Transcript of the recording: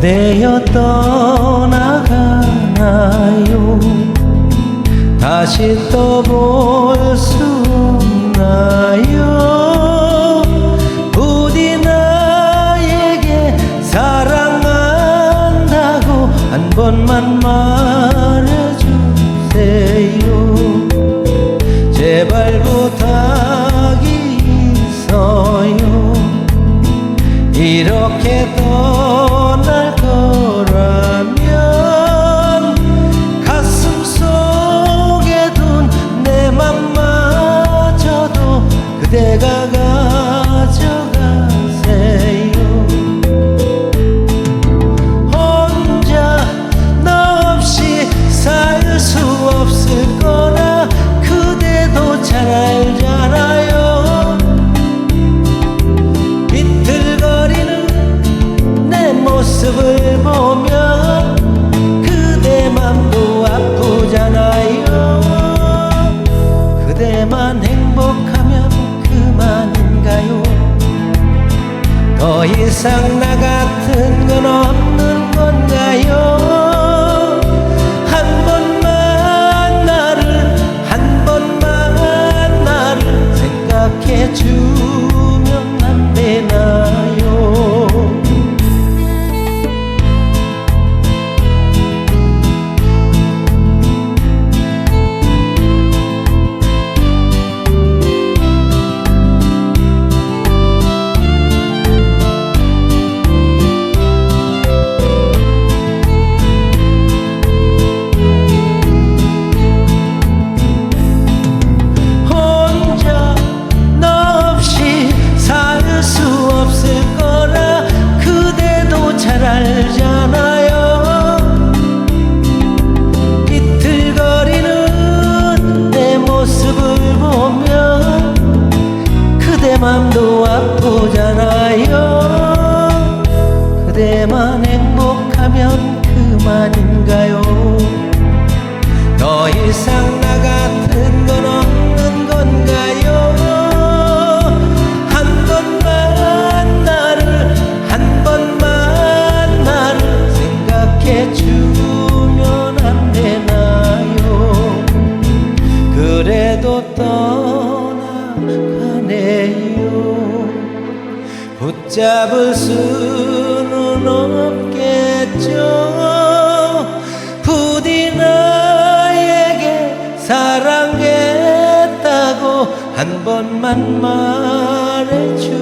되어 떠나가나요. 다시 또 볼 수 없나요. 부디 나에게 사랑한다고 한 번만 말해주세요. 제발 부탁이 있어요. 이렇게 떠 al corral. 더 이상 나 같은 건 없는 건가요 맘도 아프잖아요. 그대만 행복하면 그만인가요? 더 이상 떠나가네요. 붙잡을 수는 없겠죠. 부디 나에게 사랑했다고 한 번만 말해주세요